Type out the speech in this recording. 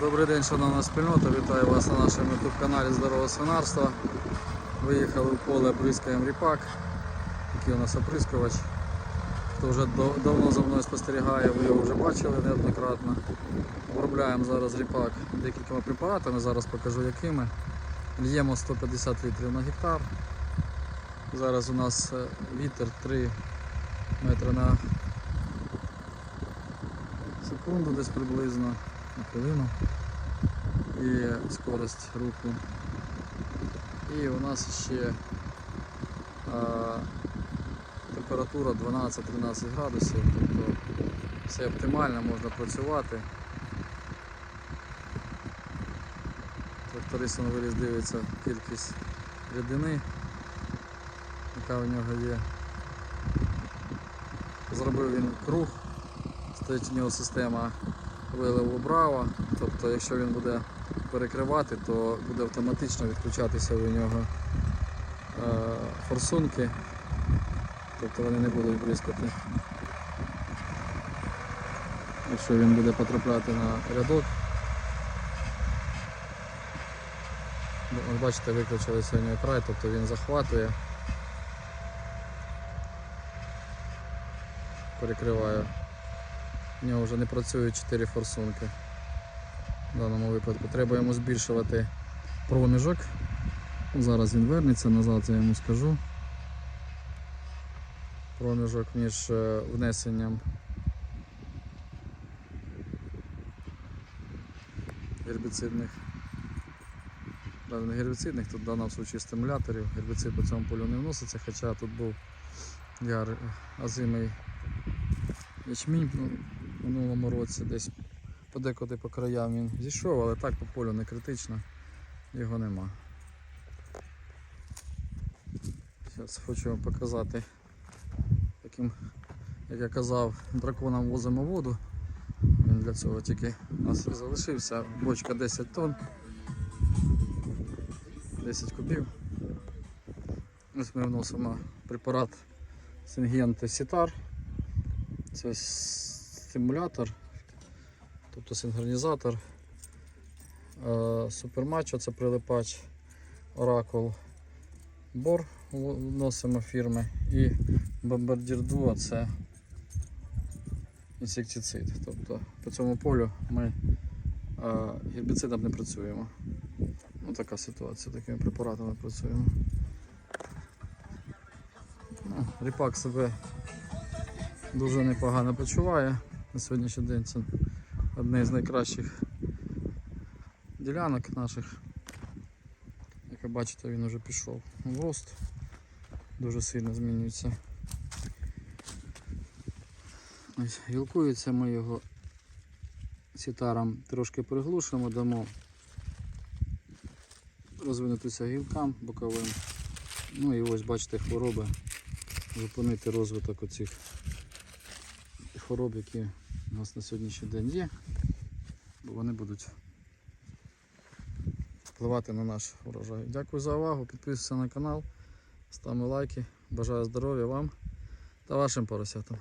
Добрий день, шановна спільнота. Вітаю вас на нашому YouTube каналі Здорове свинарство. Виїхали в поле, бризкаємо ріпак. Такий у нас оприскувач. Хто вже давно за мною спостерігає, ви його вже бачили неоднократно. Обробляємо зараз ріпак декількома препаратами, зараз покажу якими. Л'ємо 150 літрів на гектар. Зараз у нас е, вітер 3 метри на секунду десь приблизно, на хвилину. І скорость руху. І у нас ще а, температура 12-13 градусів, тобто все оптимально, можна працювати. Тракторист на виліз дивиться кількість рідини, яка у нього є. Зробив він круг, стоїть у нього система виливу браво, тобто якщо він буде перекривати, то буде автоматично відключатися у нього е, форсунки, тобто вони не будуть бризкати. Якщо він буде потрапляти на рядок, Ну, бачите, виключилися у нього край, тобто він захватує, перекриває. У нього вже не працюють 4 форсунки. В даному випадку треба йому збільшувати проміжок. Зараз він вернеться назад, я йому скажу. Проміжок між е, внесенням гербіцидних. Не гербіцидних, тут в даному випадку стимуляторів. Гербіцид по цьому полю не вноситься, хоча тут був яр озимий ячмінь ну, минулому році десь подекуди по краям він зійшов, але так по полю не критично, його нема. Зараз хочу вам показати, яким, як я казав, драконом возимо воду. Він для цього тільки у нас залишився. Бочка 10 тонн. 10 кубів. Ось ми вносимо препарат Сингенти Сітар. Це стимулятор, тобто синхронізатор. Е, Супермачо це прилипач, Оракул Бор вносимо фірми і Бомбардір Duo це інсектицид. Тобто по цьому полю ми е, гербіцидом не працюємо. Ну, така ситуація, такими препаратами працюємо. Ну, ріпак себе дуже непогано почуває. На сьогоднішній день це одне з найкращих ділянок наших. Як ви бачите, він вже пішов в рост, дуже сильно змінюється. Ось, гілкується ми його сітаром трошки приглушимо, дамо розвинутися гілкам боковим. Ну і ось бачите хвороби, зупинити розвиток оцих хвороб, які у нас на сьогоднішній день є, бо вони будуть впливати на наш урожай. Дякую за увагу, підписуйтесь на канал, ставимо лайки, бажаю здоров'я вам та вашим поросятам.